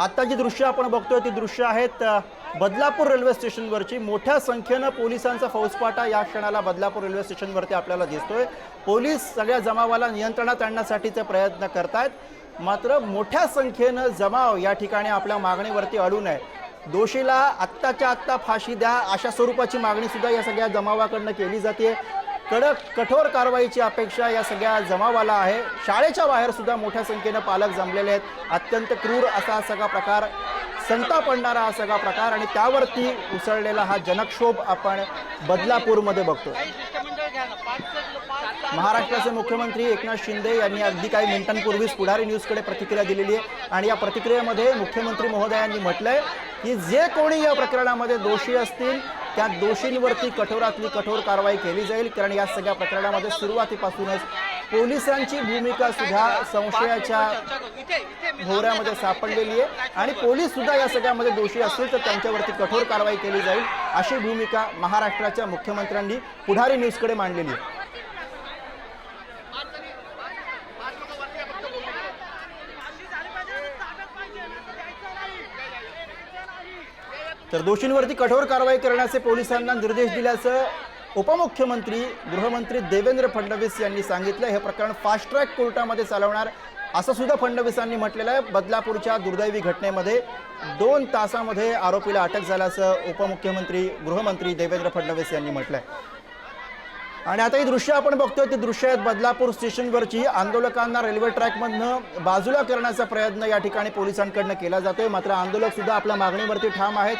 आता जी दृश्य आपण बघतोय ती दृश्य आहेत बदलापूर रेल्वे स्टेशनवरची. मोठ्या संख्येनं पोलिसांचा फौजपाटा या क्षणाला बदलापूर रेल्वे स्टेशनवरती आपल्याला दिसतोय. पोलीस सगळ्या जमावाला नियंत्रणात आणण्यासाठीचे प्रयत्न करतायत. मात्र मोठ्या संख्येनं जमाव या ठिकाणी आपल्या मागणीवरती अडून आहे दोषीला आत्ताच्या आत्ता फाशी द्या अशा स्वरूपाची मागणी सुद्धा या सगळ्या जमावाकडनं केली जाते कडक कठोर कारवाईची अपेक्षा या सगळ्या जमावाला आहे. शाळेच्या बाहेर सुद्धा मोठ्या संख्येनं पालक जमलेले आहेत. अत्यंत क्रूर असा सगळा प्रकार संताप आणणारा हा सगळा प्रकार आणि त्यावरती उसळलेला हा जनक्षोभ आपण बदलापूरमध्ये बघतो महाराष्ट्राचे मुख्यमंत्री एकनाथ शिंदे यांनी अगदी काही मिनिटांपूर्वीच पुढारी न्यूजकडे प्रतिक्रिया दिलेली आहे. आणि या प्रतिक्रियेमध्ये मुख्यमंत्री महोदयांनी म्हटलंय की जे कोणी या प्रकरणामध्ये दोषी असतील त्या दोषींवरती कठोरातली कठोर कारवाई केली जाईल कारण या सगळ्या प्रकरणामध्ये सुरुवातीपासूनच पोलिसांची भूमिका सुद्धा संशयाच्या भोवऱ्यामध्ये सापडलेली आहे. आणि पोलीस सुद्धा या सगळ्यामध्ये दोषी असतील तर त्यांच्यावरती कठोर कारवाई केली जाईल अशी भूमिका महाराष्ट्राच्या मुख्यमंत्र्यांनी पुढारी न्यूजकडे मांडलेली आहे. तर दोषींवरती कठोर कारवाई करण्याचे पोलिसांना निर्देश दिल्याचं उपमुख्यमंत्री गृहमंत्री देवेंद्र फडणवीस यांनी सांगितलं. हे प्रकरण फास्ट ट्रॅक कोर्टामध्ये चालवणार असं सुद्धा फडणवीसांनी म्हटलेलं आहे. बदलापूरच्या दुर्दैवी घटनेमध्ये दोन तासामध्ये आरोपीला अटक झाल्याचं उपमुख्यमंत्री गृहमंत्री देवेंद्र फडणवीस यांनी म्हटलंय. आणि आता ही दृश्य आपण बघतोय. ती दृश्य आहेत बदलापूर स्टेशनवरची. आंदोलकांना रेल्वे ट्रॅकमधनं बाजूला करण्याचा प्रयत्न या ठिकाणी पोलिसांकडनं केला जातोय. मात्र आंदोलक सुद्धा आपल्या मागणीवरती ठाम आहेत.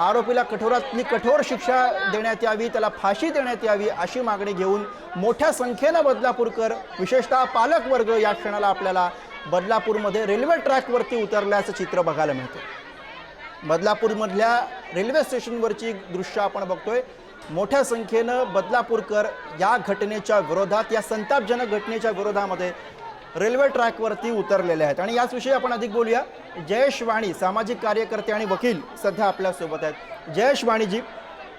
आरोपीला कठोरातली कठोर शिक्षा देण्यात यावी त्याला फाशी देण्यात यावी अशी मागणी घेऊन मोठ्या संख्येनं बदलापूरकर विशेषतः पालकवर्ग या क्षणाला आपल्याला बदलापूरमध्ये रेल्वे ट्रॅकवरती उतरल्याचं चित्र बघायला मिळतं बदलापूरमधल्या रेल्वे स्टेशनवरची दृश्य आपण बघतोय. मोठ्या संख्येनं बदलापूरकर या घटनेच्या विरोधात या संतापजनक घटनेच्या विरोधामध्ये रेल्वे ट्रॅकवरती उतरलेले आहेत. आणि याचविषयी आपण अधिक बोलूया. जयेश वाणी सामाजिक कार्यकर्ते आणि वकील सध्या आपल्यासोबत आहेत. जयेश वाणीजी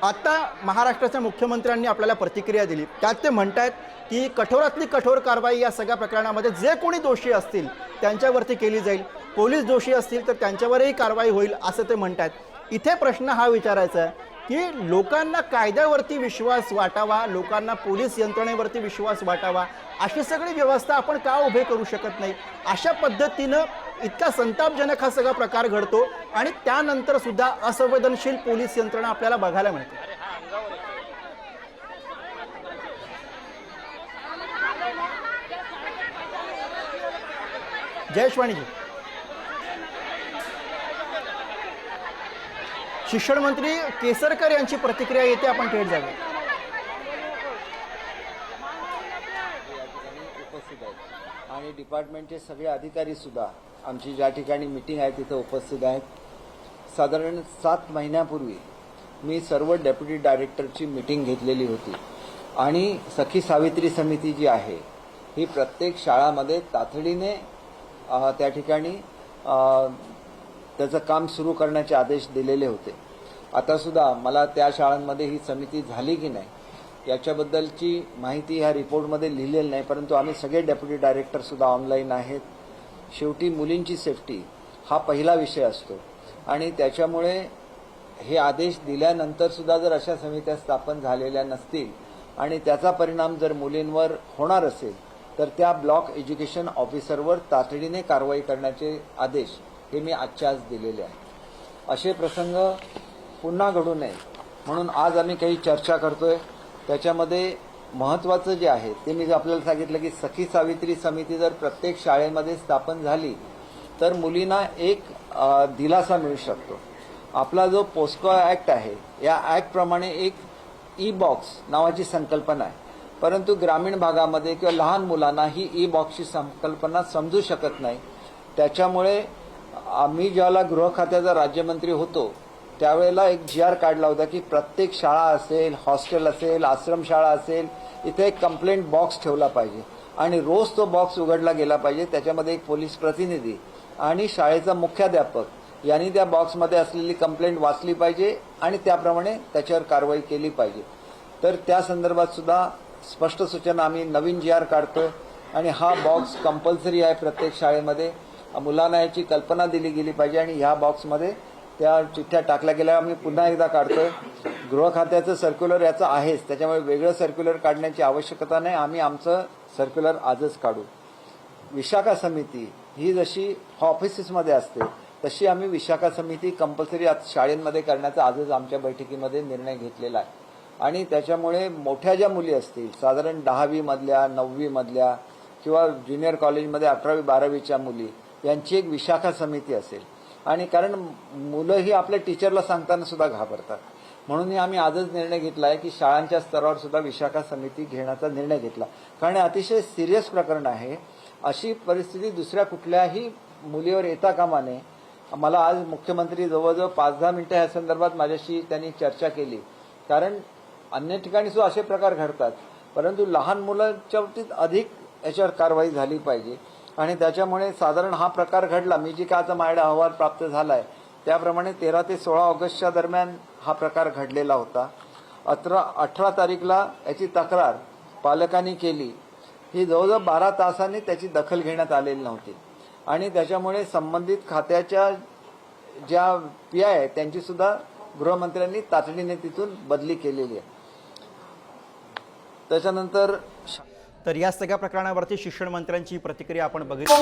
आता महाराष्ट्राच्या मुख्यमंत्र्यांनी आपल्याला प्रतिक्रिया दिली. त्यात ते म्हणतायत की कठोरातली कठोर कारवाई या सगळ्या प्रकरणामध्ये जे कोणी दोषी असतील त्यांच्यावरती केली जाईल. पोलीस दोषी असतील तर त्यांच्यावरही कारवाई होईल असं ते म्हणतायत. इथे प्रश्न हा विचारायचा आहे. की लोकांना कायद्यावरती विश्वास वाटावा लोकांना पोलीस यंत्रणेवरती विश्वास वाटावा अशी सगळी व्यवस्था आपण का उभे करू शकत नाही? अशा पद्धतीनं इतका संतापजनक हा सगळा प्रकार घडतो आणि त्यानंतर सुद्धा असंवेदनशील पोलीस यंत्रणा आपल्याला बघायला मिळते. जयश्वाणीजी शिक्षण मंत्री केसरकर यांची प्रतिक्रिया येते आपण थेट जाऊ उपस्थित आहेत. आणि डिपार्टमेंटचे सगळे अधिकारी सुद्धा आमची ज्या ठिकाणी मिटिंग आहे तिथं उपस्थित आहेत. साधारण सात महिन्यापूर्वी मी सर्व डेप्युटी डायरेक्टरची मिटिंग घेतलेली होती. आणि सखी सावित्री समिती जी आहे ही प्रत्येक शाळामध्ये तातडीने त्या ठिकाणी त्याचं काम सुरू करण्याचे आदेश दिलेले होते. आतासुद्धा मला त्या शाळांमध्ये ही समिती झाली की नाही याच्याबद्दलची माहिती ह्या रिपोर्टमध्ये लिहिलेली नाही परंतु आम्ही सगळे डेप्युटी डायरेक्टरसुद्धा ऑनलाईन आहेत. शेवटी मुलींची सेफ्टी हा पहिला विषय असतो. आणि त्याच्यामुळे हे आदेश दिल्यानंतरसुद्धा जर अशा समित्या स्थापन झालेल्या नसतील आणि त्याचा परिणाम जर मुलींवर होणार असेल तर त्या ब्लॉक एज्युकेशन ऑफिसरवर तातडीने कारवाई करण्याचे आदेश हे मी आजच्या आज दिलेले आहे. असे प्रसंग पुन्हा घडू नये. म्हणून आज आम्ही काही चर्चा करतोय. त्याच्यामध्ये महत्वाचं जे आहे ते मी आपल्याला सांगितलं की सखी सावित्री समिती जर प्रत्येक शाळेमध्ये स्थापन झाली तर मुलींना एक दिलासा मिळू शकतो. आपला जो पोस्को ॲक्ट आहे या ॲक्टप्रमाणे एक ई बॉक्स नावाची संकल्पना आहे. परंतु ग्रामीण भागामध्ये किंवा लहान मुलांना ही ई बॉक्सची संकल्पना समजू शकत नाही. त्याच्यामुळे आम्ही ज्यावेळेला गृह खात्याचा राज्यमंत्री होतो त्यावेळेला एक जी आर काढला होता की प्रत्येक शाळा असेल हॉस्टेल असेल आश्रमशाळा असेल इथे एक कंप्लेंट बॉक्स ठेवला पाहिजे. आणि रोज तो बॉक्स उघडला गेला पाहिजे. त्याच्यामध्ये एक पोलीस प्रतिनिधी आणि शाळेचा मुख्याध्यापक यांनी त्या बॉक्समध्ये असलेली कंप्लेंट वाचली पाहिजे आणि त्याप्रमाणे त्याच्यावर कारवाई केली पाहिजे. तर त्या संदर्भात सुद्धा स्पष्ट सूचना आम्ही नवीन जी आर काढतोय. आणि हा बॉक्स कंपल्सरी आहे प्रत्येक शाळेमध्ये. मुलांना याची कल्पना दिली गेली पाहिजे आणि ह्या बॉक्समध्ये त्या चिठ्ठ्या टाकल्या गेल्या. आम्ही पुन्हा एकदा काढतोय. गृह खात्याचं सर्क्युलर याचं आहेच. त्याच्यामुळे वेगळं सर्क्युलर काढण्याची आवश्यकता नाही. आम्ही आमचं सर्क्युलर आजच काढू. विशाखा समिती ही जशी ऑफिसेसमध्ये असते तशी आम्ही विशाखा समिती कंपल्सरी आज शाळेमध्ये करण्याचा आजच आमच्या बैठकीमध्ये निर्णय घेतलेला आहे. आणि त्याच्यामुळे मोठ्या ज्या मुली असतील साधारण दहावीमधल्या नववीमधल्या किंवा ज्युनियर कॉलेजमध्ये अकरावी बारावीच्या मुली यांची एक विशाखा समिती असेल. आणि कारण मुलं ही आपल्या टीचरला सांगताना सुद्धा घाबरतात. म्हणून आम्ही आजच निर्णय घेतला आहे की शाळांच्या स्तरावर सुद्धा विशाखा समिती घेण्याचा निर्णय घेतला. कारण अतिशय सिरियस प्रकरण आहे. अशी परिस्थिती दुसऱ्या कुठल्याही मुलीवर येता कामा नये. मला आज मुख्यमंत्री जवळजवळ पाच दहा मिनिटं या संदर्भात माझ्याशी त्यांनी चर्चा केली. कारण अन्य ठिकाणी सुद्धा असे प्रकार घडतात. परंतु लहान मुलांच्या बाबतीत अधिक याच्यावर कारवाई झाली पाहिजे. आणि त्याच्यामुळे साधारण हा प्रकार घडला. मी जी काय आता माझ्याकडे अहवाल प्राप्त झालाय त्याप्रमाणे तेरा ते सोळा ऑगस्टच्या दरम्यान हा प्रकार घडलेला होता. अठरा अठरा तारीखला याची तक्रार पालकांनी केली. ही जवळजवळ बारा तासांनी त्याची दखल घेण्यात आलेली नव्हती. आणि त्याच्यामुळे संबंधित खात्याच्या ज्या पी आय त्यांची सुद्धा गृहमंत्र्यांनी तातडीने तिथून बदली केलेली आहे. त्याच्यानंतर तर या सगळ्या प्रकरणावरती शिक्षण मंत्र्यांची प्रतिक्रिया आपण बघितली.